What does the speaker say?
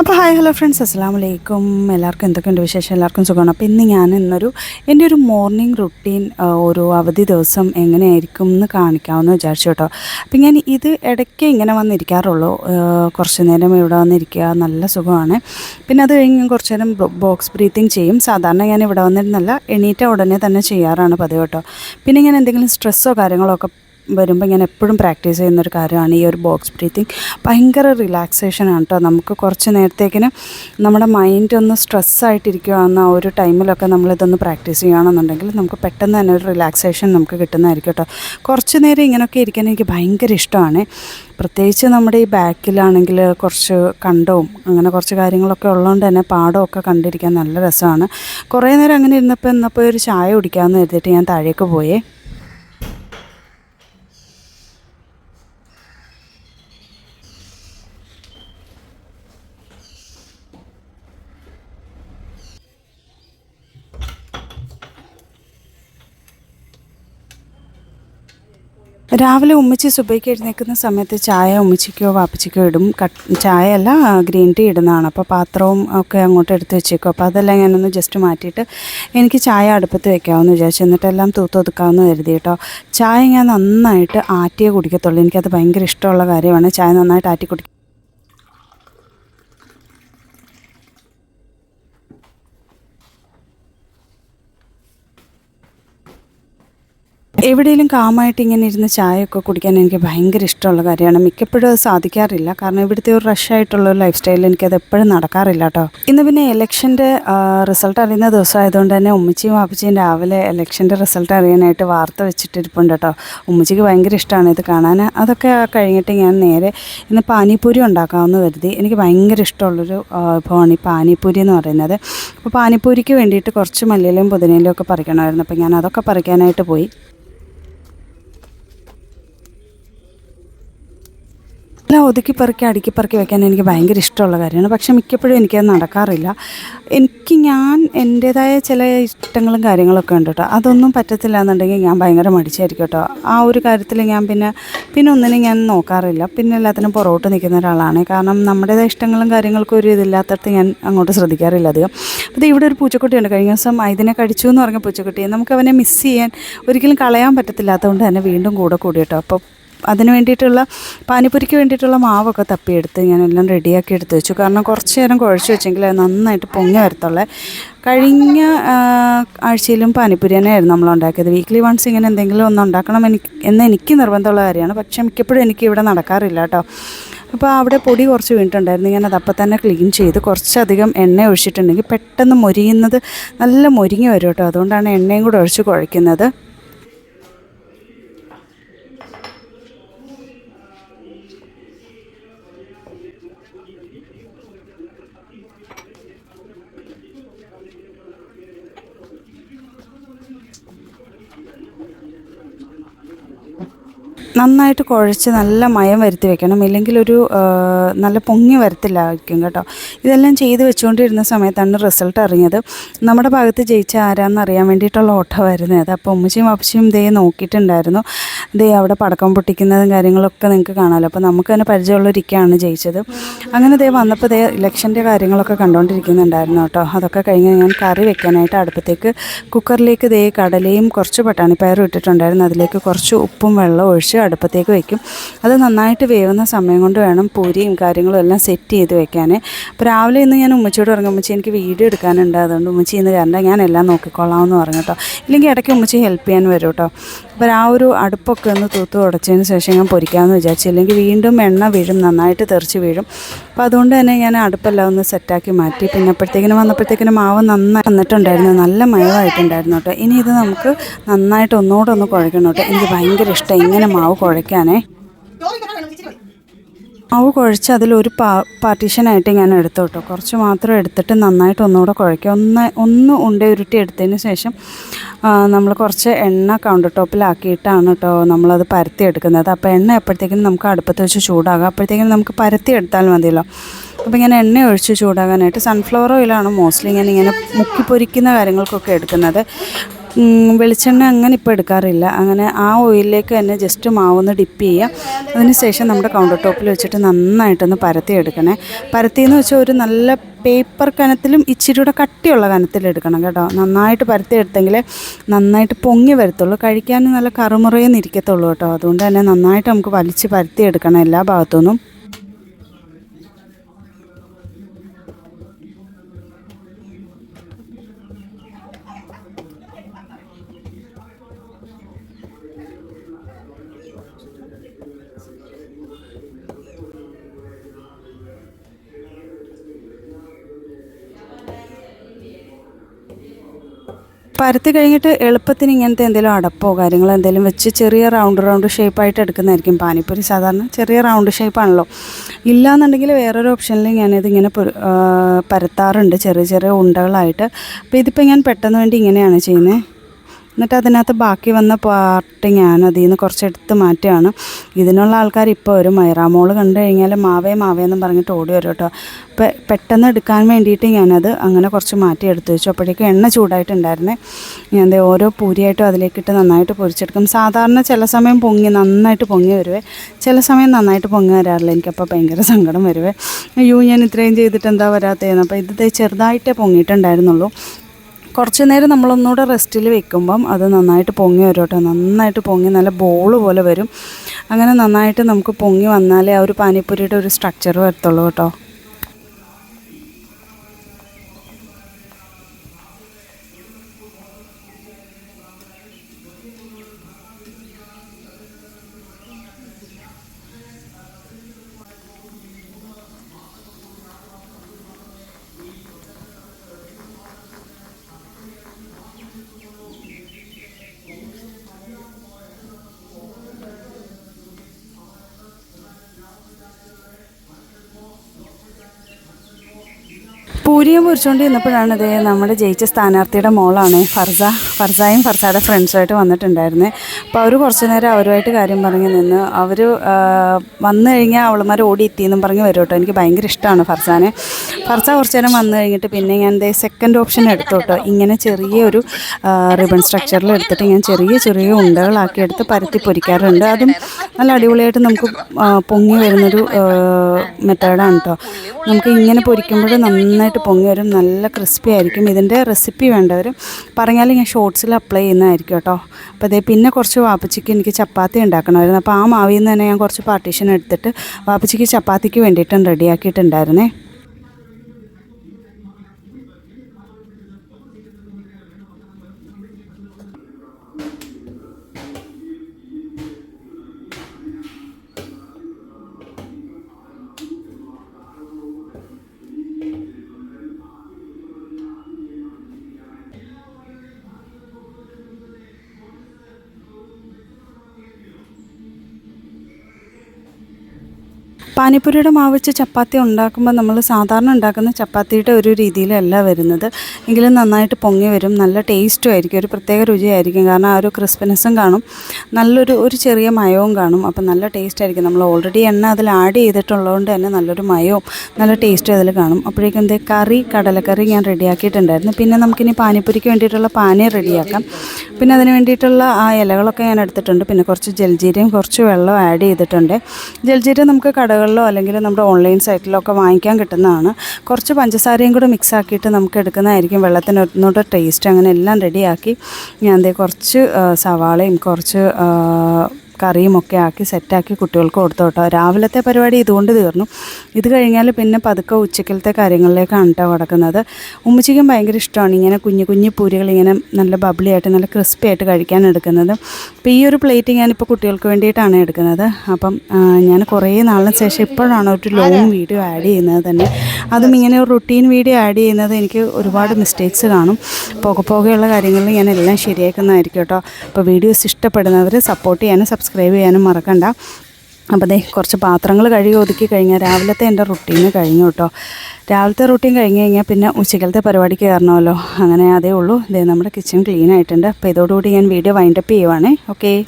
അപ്പോൾ hi hello friends. അസ്സാം വലൈക്കും എല്ലാവർക്കും എന്തൊക്കെയുണ്ട് വിശേഷം? എല്ലാവർക്കും സുഖമാണ്? അപ്പോൾ ഇന്ന് ഞാൻ ഇന്നൊരു എന്റെ ഒരു മോർണിംഗ് റുട്ടീൻ ഒരു അവധി ദിവസം എങ്ങനെയായിരിക്കും എന്ന് കാണിക്കാമെന്ന് വിചാരിച്ചു കേട്ടോ. അപ്പം ഞാൻ ഇത് ഇടയ്ക്ക് ഇങ്ങനെ വന്നിരിക്കാറുള്ളൂ. കുറച്ച് നേരം ഇവിടെ വന്നിരിക്കുക. നല്ല സുഖമാണ്. പിന്നെ അത് കഴിഞ്ഞ് കുറച്ച് നേരം ബോക്സ് ബ്രീത്തിങ് ചെയ്യും. സാധാരണ ഞാൻ ഇവിടെ വന്നിരുന്നല്ല എണീറ്റ ഉടനെ തന്നെ ചെയ്യാറാണ് പതിവ് കേട്ടോ. പിന്നെ ഞാൻ എന്തെങ്കിലും സ്ട്രെസ്സോ കാര്യങ്ങളോ ഒക്കെ വരുമ്പോൾ ഞാൻ എപ്പോഴും പ്രാക്ടീസ് ചെയ്യുന്നൊരു കാര്യമാണ് ഈ ഒരു ബോക്സ് ബ്രീത്തിങ്. ഭയങ്കര റിലാക്സേഷൻ ആണ് കേട്ടോ നമുക്ക് കുറച്ച് നേരത്തേക്കിന് നമ്മുടെ മൈൻഡ് ഒന്ന് സ്ട്രെസ്സായിട്ടിരിക്കുകയെന്ന ആ ഒരു ടൈമിലൊക്കെ നമ്മളിതൊന്ന് പ്രാക്ടീസ് ചെയ്യുകയാണെന്നുണ്ടെങ്കിൽ നമുക്ക് പെട്ടെന്ന് തന്നെ ഒരു റിലാക്സേഷൻ നമുക്ക് കിട്ടുന്നതായിരിക്കും കേട്ടോ കുറച്ച് നേരം ഇങ്ങനെയൊക്കെ ഇരിക്കാൻ എനിക്ക് ഭയങ്കര ഇഷ്ടമാണ്. പ്രത്യേകിച്ച് നമ്മുടെ ഈ ബാക്കിലാണെങ്കിൽ കുറച്ച് കണ്ടവും അങ്ങനെ കുറച്ച് കാര്യങ്ങളൊക്കെ ഉള്ളതുകൊണ്ട് തന്നെ പാടമൊക്കെ കണ്ടിരിക്കാൻ നല്ല രസമാണ്. കുറേ നേരം അങ്ങനെ ഇരുന്നപ്പോൾ ഇന്നപ്പോൾ ഒരു ചായ കുടിക്കാമെന്ന് കരുതിയിട്ട് ഞാൻ താഴേക്ക് പോയേ. രാവിലെ ഉമ്മച്ചി സുബൈക്ക് എഴുന്നേൽക്കുന്ന സമയത്ത് ചായ ഉമ്മച്ചിക്കോ വാപ്പച്ചിക്കോ ഇടും. ചായ അല്ല ഗ്രീൻ ടീ ഇടുന്നതാണ്. അപ്പോൾ പാത്രവും ഒക്കെ അങ്ങോട്ട് എടുത്ത് വെച്ചേക്കും. അപ്പോൾ അതെല്ലാം ഞാനൊന്ന് ജസ്റ്റ് മാറ്റിയിട്ട് എനിക്ക് ചായ അടുപ്പത്ത് വെക്കാമെന്ന് വിചാരിച്ചു. എന്നിട്ടെല്ലാം തൂത്തൊതുക്കാമെന്ന് കരുതി കേട്ടോ. ചായ ഞാൻ നന്നായിട്ട് ആറ്റിയേ കുടിക്കത്തുള്ളൂ. എനിക്കത് ഭയങ്കര ഇഷ്ടമുള്ള കാര്യമാണ്. ചായ നന്നായിട്ട് ആറ്റി കുടിക്കുക എവിടെയെങ്കിലും കാമായിട്ട് ഇങ്ങനെ ഇരുന്ന് ചായയൊക്കെ കുടിക്കാൻ എനിക്ക് ഭയങ്കര ഇഷ്ടമുള്ള കാര്യമാണ്. മിക്കപ്പോഴും സാധിക്കാറില്ല. കാരണം ഇവിടുത്തെ ഒരു റഷ് ആയിട്ടുള്ള ലൈഫ് സ്റ്റൈലിൽ എനിക്കത് എപ്പോഴും നടക്കാറില്ല കേട്ടോ. ഇന്ന് പിന്നെ ഇലക്ഷന്റെ റിസൾട്ട് അറിയുന്ന ദിവസമായതുകൊണ്ട് തന്നെ ഉമ്മച്ചിയും വാപ്പച്ചിയും രാവിലെ ഇലക്ഷന്റെ റിസൾട്ട് അറിയാനായിട്ട് വാർത്ത വെച്ചിട്ടിരിപ്പുണ്ട് കേട്ടോ. ഉമ്മച്ചിക്ക് ഭയങ്കര ഇഷ്ടമാണ് ഇത് കാണാൻ. അതൊക്കെ കഴിഞ്ഞിട്ട് ഞാൻ നേരെ ഇന്ന് പാനിപ്പൂരി ഉണ്ടാക്കാമെന്ന് കരുതി. എനിക്ക് ഭയങ്കര ഇഷ്ടമുള്ളൊരു വിഭവമാണ് ഈ പാനിപ്പൂരി എന്ന് പറയുന്നത്. അപ്പോൾ പാനിപ്പൂരിക്ക് വേണ്ടിയിട്ട് കുറച്ച് മല്ലിയിലും പുതിനയിലും ഒക്കെ പറിക്കണമായിരുന്നു. അപ്പോൾ ഞാൻ അതൊക്കെ പറിക്കാനായിട്ട് പോയി. എല്ലാം ഒതുക്കി പെറുക്കി അടുക്കി പെറുക്കി വെക്കാൻ എനിക്ക് ഭയങ്കര ഇഷ്ടമുള്ള കാര്യമാണ്. പക്ഷേ മിക്കപ്പോഴും എനിക്കത് നടക്കാറില്ല. എനിക്ക് ഞാൻ എന്റേതായ ചില ഇഷ്ടങ്ങളും കാര്യങ്ങളൊക്കെ ഉണ്ട് കേട്ടോ. അതൊന്നും പറ്റത്തില്ല എന്നുണ്ടെങ്കിൽ ഞാൻ ഭയങ്കര മടിച്ചായിരിക്കും കേട്ടോ. ആ ഒരു കാര്യത്തിൽ ഞാൻ പിന്നെ പിന്നെ ഒന്നിനും ഞാൻ നോക്കാറില്ല. പിന്നെ എല്ലാത്തിനും പുറകോട്ട് നിൽക്കുന്ന ഒരാളാണ്. കാരണം നമ്മുടേതായ ഇഷ്ടങ്ങളും കാര്യങ്ങൾക്കും ഒരു ഇതില്ലാത്തടത്ത് ഞാൻ അങ്ങോട്ട് ശ്രദ്ധിക്കാറില്ല അധികം. അപ്പോൾ ഇവിടെ ഒരു പൂച്ചക്കുട്ടിയുണ്ട്. കഴിഞ്ഞ ദിവസം ഇതിനെ കടിച്ചു എന്ന് പറഞ്ഞ പൂച്ചക്കുട്ടിയെ നമുക്ക് അവനെ മിസ് ചെയ്യാൻ ഒരിക്കലും കളയാൻ പറ്റത്തില്ലാത്തതുകൊണ്ട് തന്നെ വീണ്ടും കൂടെ കൂടി കേട്ടോ. അപ്പോൾ അതിന് വേണ്ടിയിട്ടുള്ള പാനിപ്പൂരിക്ക് വേണ്ടിയിട്ടുള്ള മാവൊക്കെ തപ്പിയെടുത്ത് ഞാനെല്ലാം റെഡിയാക്കി എടുത്ത് വെച്ചു. കാരണം കുറച്ച് നേരം കുഴച്ച് വെച്ചെങ്കിൽ അത് നന്നായിട്ട് പൊങ്ങി വരത്തുള്ളേ. കഴിഞ്ഞ ആഴ്ചയിലും പാനിപ്പൂരി തന്നെയായിരുന്നു നമ്മൾ ഉണ്ടാക്കിയത്. വീക്ക്ലി വൺസ് ഇങ്ങനെ എന്തെങ്കിലും ഒന്ന് ഉണ്ടാക്കണം എനിക്ക് എന്ന് എനിക്ക് നിർബന്ധമുള്ള കാര്യമാണ്. പക്ഷേ മിക്കപ്പോഴും എനിക്ക് ഇവിടെ നടക്കാറില്ല കേട്ടോ. അപ്പോൾ അവിടെ പൊടി കുറച്ച് വീണിട്ടുണ്ടായിരുന്നു. ഞാനത് അപ്പം തന്നെ ക്ലീൻ ചെയ്ത് കുറച്ചധികം എണ്ണ ഒഴിച്ചിട്ടുണ്ടെങ്കിൽ പെട്ടെന്ന് മൊരിയുന്നത് നല്ല മൊരിങ്ങി വരും കേട്ടോ. അതുകൊണ്ടാണ് എണ്ണയും കൂടെ ഒഴിച്ച് കുഴയ്ക്കുന്നത്. നന്നായിട്ട് കുഴച്ച് നല്ല മയം വരുത്തി വെക്കണം. ഇല്ലെങ്കിൽ ഒരു നല്ല പൊങ്ങി വരത്തില്ലായിരിക്കും കേട്ടോ. ഇതെല്ലാം ചെയ്ത് വെച്ചുകൊണ്ടിരുന്ന സമയത്താണ് റിസൾട്ട് അറിഞ്ഞത്. നമ്മുടെ ഭാഗത്ത് ജയിച്ച ആരാന്ന് അറിയാൻ വേണ്ടിയിട്ടുള്ള ഓട്ടമായിരുന്നു അത്. അപ്പോൾ ഉമ്മച്ചിയും അപ്പച്ചിയും ദേ നോക്കിയിട്ടുണ്ടായിരുന്നു. ദേ അവിടെ പടക്കം പൊട്ടിക്കുന്നതും കാര്യങ്ങളൊക്കെ നിങ്ങൾക്ക് കാണാമല്ലോ അപ്പോൾ നമുക്ക് തന്നെ പരിചയമുള്ളൊരിക്കയാണ് ജയിച്ചത്. അങ്ങനെ ദേ വന്നപ്പോൾ ദേ ഇലക്ഷന്റെ കാര്യങ്ങളൊക്കെ കണ്ടുകൊണ്ടിരിക്കുന്നുണ്ടായിരുന്നു കേട്ടോ. അതൊക്കെ കഴിഞ്ഞ് ഞാൻ കറി വെക്കാനായിട്ട് അടുപ്പത്തേക്ക് കുക്കറിലേക്ക് ദേ കടലയും കുറച്ച് പട്ടാണിപ്പയറും ഇട്ടിട്ടുണ്ടായിരുന്നു. അതിലേക്ക് കുറച്ച് ഉപ്പും വെള്ളവും ഒഴിച്ച് അടുപ്പത്തേക്ക് വയ്ക്കും അത് നന്നായിട്ട് വേവുന്ന സമയം കൊണ്ട് വേണം പൂരിയും കാര്യങ്ങളും എല്ലാം സെറ്റ് ചെയ്ത് വെക്കാൻ അപ്പോൾ രാവിലെ ഇന്ന് ഞാൻ ഉമ്മച്ചിയോട് പറഞ്ഞു ഉമ്മച്ചി എനിക്ക് വീഡിയോ എടുക്കാനുണ്ട്. അതുകൊണ്ട് ഉമ്മച്ചി ഇന്ന് കാരണം ഞാൻ എല്ലാം നോക്കിക്കൊള്ളാം എന്ന് പറഞ്ഞു കേട്ടോ. ഇല്ലെങ്കിൽ ഇടയ്ക്ക് ഉമ്മച്ചി ഹെൽപ്പ് ചെയ്യാൻ വരും കേട്ടോ. അപ്പോൾ ആ ഒരു അടുപ്പൊക്കെ ഒന്ന് തൂത്ത് ഉടച്ചതിന് ശേഷം ഞാൻ പൊരിക്കാമെന്ന് വിചാരിച്ചു. ഇല്ലെങ്കിൽ വീണ്ടും എണ്ണ വീഴും നന്നായിട്ട് തെറിച്ച് വീഴും. അപ്പോൾ അതുകൊണ്ട് തന്നെ ഞാൻ അടുപ്പെല്ലാം ഒന്ന് സെറ്റാക്കി മാറ്റി. പിന്നെ അപ്പോഴത്തേക്കിനും വന്നപ്പോഴത്തേക്കിനും മാവ് നന്നായി വന്നിട്ടുണ്ടായിരുന്നു. നല്ല മയമായിട്ടുണ്ടായിരുന്നു കേട്ടോ. ഇനി ഇത് നമുക്ക് നന്നായിട്ട് ഒന്നുകൂടെ ഒന്ന് കുഴക്കണം കേട്ടോ. എനിക്ക് ഭയങ്കര ഇഷ്ടം ഇങ്ങനെ മാവ് കുഴയ്ക്കാനേ. മാവ് കുഴച്ച് അതിലൊരു പാ പാർട്ടീഷനായിട്ട് ഞാൻ എടുത്തു കേട്ടോ. കുറച്ച് മാത്രം എടുത്തിട്ട് നന്നായിട്ട് ഒന്നുകൂടെ കുഴയ്ക്കുക. ഒന്ന് ഒന്ന് ഉണ്ട ഉരുട്ടി എടുത്തതിന് ശേഷം നമ്മൾ കുറച്ച് എണ്ണ കൗണ്ടർ ടോപ്പിലാക്കിയിട്ടാണ് കേട്ടോ നമ്മളത് പരത്തി എടുക്കുന്നത്. അപ്പോൾ എണ്ണ എപ്പോഴത്തേക്കും നമുക്ക് അടുപ്പത്ത് വെച്ച് ചൂടാകാം. അപ്പോഴത്തേക്കും നമുക്ക് പരത്തി എടുത്താൽ മതിയല്ലോ. അപ്പോൾ ഇങ്ങനെ എണ്ണ ഒഴിച്ച് ചൂടാകാനായിട്ട് സൺഫ്ലവർ ഓയിലാണ് മോസ്റ്റ്ലി ഞാൻ ഇങ്ങനെ മുക്കി പൊരിക്കുന്ന കാര്യങ്ങൾക്കൊക്കെ എടുക്കുന്നത്. വെളിച്ചെണ്ണ അങ്ങനെ ഇപ്പോൾ എടുക്കാറില്ല. അങ്ങനെ ആ ഓയിലിലേക്ക് തന്നെ ജസ്റ്റ് മാവൊന്ന് ഡിപ്പ് ചെയ്യുക അതിന് ശേഷം നമ്മുടെ കൗണ്ടർ ടോപ്പിൽ വെച്ചിട്ട് നന്നായിട്ടൊന്ന് പരത്തി എടുക്കണേ. പരത്തിയെന്ന് വെച്ചാൽ ഒരു നല്ല പേപ്പർ കനത്തിലും ഇച്ചിരി കൂടെ കട്ടിയുള്ള കനത്തിലെടുക്കണം കേട്ടോ. നന്നായിട്ട് പരത്തി എടുത്തെങ്കിൽ നന്നായിട്ട് പൊങ്ങി വരത്തുള്ളൂ. കഴിക്കാൻ നല്ല കറുമുറയെന്ന് ഇരിക്കത്തുള്ളൂ കേട്ടോ. അതുകൊണ്ട് തന്നെ നന്നായിട്ട് നമുക്ക് വലിച്ച് പരത്തി എടുക്കണം എല്ലാ ഭാഗത്തുനിന്നും. പരത്തി കഴിഞ്ഞിട്ട് എളുപ്പത്തിന് ഇങ്ങനത്തെ എന്തെങ്കിലും അടപ്പോ കാര്യങ്ങളോ എന്തെങ്കിലും വെച്ച് ചെറിയ റൗണ്ട് റൗണ്ട് ഷേപ്പായിട്ട് എടുക്കുന്നതായിരിക്കും പാനിപ്പൂരി. സാധാരണ ചെറിയ റൗണ്ട് ഷേപ്പാണല്ലോ ഇല്ലാന്നുണ്ടെങ്കിൽ വേറൊരു ഓപ്ഷനിൽ ഞാനിത് ഇങ്ങനെ പരത്താറുണ്ട്. ചെറിയ ചെറിയ ഉണ്ടകളായിട്ട്. അപ്പോൾ ഇതിപ്പോൾ ഞാൻ പെട്ടെന്ന് വേണ്ടി ഇങ്ങനെയാണ് ചെയ്യുന്നത്. എന്നിട്ട് അതിനകത്ത് ബാക്കി വന്ന പാർട്ട് ഞാൻ അതിൽ നിന്ന് കുറച്ച് എടുത്ത് മാറ്റുകയാണ്. ഇതിനുള്ള ആൾക്കാർ ഇപ്പോൾ ഒരു മൈറാമോൾ കണ്ടു കഴിഞ്ഞാൽ മാവേ മാവേ എന്നും പറഞ്ഞിട്ട് ഓടി വരും കേട്ടോ. അപ്പോൾ പെട്ടെന്ന് എടുക്കാൻ വേണ്ടിയിട്ട് ഞാനത് അങ്ങനെ കുറച്ച് മാറ്റി എടുത്തു വെച്ചു. അപ്പോഴേക്കും എണ്ണ ചൂടായിട്ടുണ്ടായിരുന്നേ. ഞാൻ എന്താ ഓരോ പൂരിയായിട്ടും അതിലേക്കിട്ട് നന്നായിട്ട് പൊരിച്ചെടുക്കും. സാധാരണ ചില സമയം പൊങ്ങി നന്നായിട്ട് പൊങ്ങി വരുവേ. ചില സമയം നന്നായിട്ട് പൊങ്ങി വരാറില്ല. എനിക്കപ്പോൾ ഭയങ്കര സങ്കടം വരുവേ. അയ്യോ ഞാൻ ഇത്രയും ചെയ്തിട്ട് എന്താ വരാത്തതെന്ന്. അപ്പോൾ ഇത് ചെറുതായിട്ടേ പൊങ്ങിയിട്ടുണ്ടായിരുന്നുള്ളൂ. കുറച്ച് നേരം നമ്മളൊന്നുകൂടെ റെസ്റ്റിൽ വെക്കുമ്പം അത് നന്നായിട്ട് പൊങ്ങി വരും നന്നായിട്ട് പൊങ്ങി നല്ല ബോൾ പോലെ വരും. അങ്ങനെ നന്നായിട്ട് നമുക്ക് പൊങ്ങി വന്നാലേ ആ ഒരു പാനിപ്പൂരിയുടെ ഒരു സ്ട്രക്ചർ വരത്തുള്ളൂ കേട്ടോ. പൂരിയും പൊരിച്ചുകൊണ്ട് ഇന്നപ്പോഴാണ് ഇതേ നമ്മുടെ ജയിച്ച സ്ഥാനാർത്ഥിയുടെ മോളാണ് ഫർസ. ഫർസായും ഫർസായുടെ ഫ്രണ്ട്സുമായിട്ട് വന്നിട്ടുണ്ടായിരുന്നു. അപ്പോൾ അവർ കുറച്ച് നേരം അവരുമായിട്ട് കാര്യം പറഞ്ഞ് നിന്ന് അവർ വന്നു കഴിഞ്ഞാൽ അവളുമാർ ഓടി എത്തിയെന്നും പറഞ്ഞ് വരും കേട്ടോ. എനിക്ക് ഭയങ്കര ഇഷ്ടമാണ് ഫർസാനെ. ഫർസ കുറച്ച് നേരം വന്നു കഴിഞ്ഞിട്ട് പിന്നെ ഞാൻ ദേ സെക്കൻഡ് ഓപ്ഷൻ എടുത്തു കേട്ടോ ഇങ്ങനെ ചെറിയൊരു റിബൺ സ്ട്രക്ചറിൽ എടുത്തിട്ട് ഞാൻ ചെറിയ ചെറിയ ഉണ്ടകളാക്കി എടുത്ത് പരത്തി പൊരിക്കാറുണ്ട്. അതും നല്ല അടിപൊളിയായിട്ട് നമുക്ക് പൊങ്ങി വരുന്നൊരു മെത്തേഡാണ് കേട്ടോ നമുക്ക് ഇങ്ങനെ പൊരിക്കുമ്പോൾ നന്നായിട്ട് പൊങ്ങി വരും നല്ല ക്രിസ്പി ആയിരിക്കും. ഇതിന്റെ റെസിപ്പി വേണ്ടവർ പറഞ്ഞാൽ ഞാൻ ഷോർട്സിൽ അപ്ലൈ ചെയ്യുന്നതായിരിക്കും കേട്ടോ അപ്പോൾ അതേ പിന്നെ കുറച്ച് വാപ്പച്ചിക്ക് എനിക്ക് ചപ്പാത്തി ഉണ്ടാക്കണമായിരുന്നു. അപ്പോൾ ആ മാവിൽ നിന്ന് തന്നെ ഞാൻ കുറച്ച് പാർട്ടീഷൻ എടുത്തിട്ട് വാപ്പച്ചിക്ക് ചപ്പാത്തിക്ക് വേണ്ടിയിട്ടും റെഡിയാക്കിയിട്ടുണ്ടായിരുന്നേ പാനിപ്പൂരിയുടെ മാവ് വെച്ച് ചപ്പാത്തി ഉണ്ടാക്കുമ്പോൾ നമ്മൾ സാധാരണ ഉണ്ടാക്കുന്ന ചപ്പാത്തിയുടെ ഒരു രീതിയിലല്ല വരുന്നത്. എങ്കിലും നന്നായിട്ട് പൊങ്ങി വരും. നല്ല ടേസ്റ്റും ആയിരിക്കും. ഒരു പ്രത്യേക രുചിയായിരിക്കും. കാരണം ആ ഒരു ക്രിസ്പിനെസ്സും കാണും. നല്ലൊരു ഒരു ചെറിയ മയവും കാണും. അപ്പം നല്ല ടേസ്റ്റ് ആയിരിക്കും. നമ്മൾ ഓൾറെഡി എണ്ണ അതിൽ ആഡ് ചെയ്തിട്ടുള്ളതുകൊണ്ട് തന്നെ നല്ലൊരു മയവും നല്ല ടേസ്റ്റും അതിൽ കാണും. അപ്പോഴേക്കും എന്തേ കറി കടലക്കറി ഞാൻ റെഡിയാക്കിയിട്ടുണ്ടായിരുന്നു. പിന്നെ നമുക്കിനി പാനിപ്പൂരിക്ക് വേണ്ടിയിട്ടുള്ള പാനി റെഡിയാക്കാം. പിന്നെ അതിന് വേണ്ടിയിട്ടുള്ള ആ ഇലകളൊക്കെ ഞാൻ എടുത്തിട്ടുണ്ട്. പിന്നെ കുറച്ച് ജൽജീരയും കുറച്ച് വെള്ളം ആഡ് ചെയ്തിട്ടുണ്ട്. ജൽജീര നമുക്ക് കടകളിലോ അല്ലെങ്കിൽ നമ്മുടെ ഓൺലൈൻ സൈറ്റിലോ ഒക്കെ വാങ്ങിക്കാൻ കിട്ടുന്നതാണ്. കുറച്ച് പഞ്ചസാരയും കൂടെ മിക്സ് ആക്കിയിട്ട് നമുക്ക് എടുക്കുന്നതായിരിക്കും വെള്ളത്തിന് ഒന്നുകൂടെ ടേസ്റ്റ് അങ്ങനെ എല്ലാം റെഡിയാക്കി ഞാൻ ദേ കുറച്ച് സവാളയും കുറച്ച് ആ, കറിയും ഒക്കെ ആക്കി സെറ്റാക്കി കുട്ടികൾക്ക് കൊടുത്തു കേട്ടോ. രാവിലത്തെ പരിപാടി ഇതുകൊണ്ട് തീർന്നു. ഇത് കഴിഞ്ഞാൽ പിന്നെ പതുക്കെ ഉച്ചക്കലത്തെ കാര്യങ്ങളിലേക്കാണ് കേട്ടോ കിടക്കുന്നത് ഉമ്മച്ചിക്കും ഭയങ്കര ഇഷ്ടമാണ് ഇങ്ങനെ കുഞ്ഞു കുഞ്ഞു പൂരികൾ ഇങ്ങനെ നല്ല ബബിളി ആയിട്ട് നല്ല ക്രിസ്പി ആയിട്ട് കഴിക്കാൻ എടുക്കുന്നത്. അപ്പോൾ ഈ ഒരു പ്ലേറ്റ് ഞാനിപ്പോൾ കുട്ടികൾക്ക് വേണ്ടിയിട്ടാണ് എടുക്കുന്നത്. അപ്പം ഞാൻ കുറേ നാളിന് ശേഷം ഇപ്പോഴാണ് ഒരു ലോങ് വീഡിയോ ആഡ് ചെയ്യുന്നത് തന്നെ. അതും ഇങ്ങനെ ഒരു റുട്ടീൻ വീഡിയോ ആഡ് ചെയ്യുന്നത് എനിക്ക് ഒരുപാട് മിസ്റ്റേക്സ് കാണും. പുക പോകെയുള്ള കാര്യങ്ങളിൽ ഞാൻ എല്ലാം ശരിയാക്കുന്നതായിരിക്കും കേട്ടോ അപ്പോൾ വീഡിയോസ് ഇഷ്ടപ്പെടുന്നവർ സപ്പോർട്ട് ചെയ്യാനും സബ്സ്ക്രൈബ് ചെയ്യാനും മറക്കണ്ട. അപ്പോൾ ദേ കുറച്ച് പാത്രങ്ങൾ കഴുകി ഒതുക്കി കഴിഞ്ഞാൽ രാവിലത്തെ എന്റെ റുട്ടീന് കഴിഞ്ഞു കേട്ടോ രാവിലത്തെ റുട്ടീൻ കഴിഞ്ഞ് കഴിഞ്ഞാൽ പിന്നെ ഉച്ചക്കലത്തെ പരിപാടിക്ക് കയറണമല്ലോ. അങ്ങനെ അതേ ഉള്ളൂ. ഇതേ നമ്മുടെ കിച്ചൺ ക്ലീൻ ആയിട്ടുണ്ട്. അപ്പോൾ ഇതോടുകൂടി ഞാൻ വീഡിയോ വൈൻഡപ്പ് ചെയ്യുവാണേ. ഓക്കേ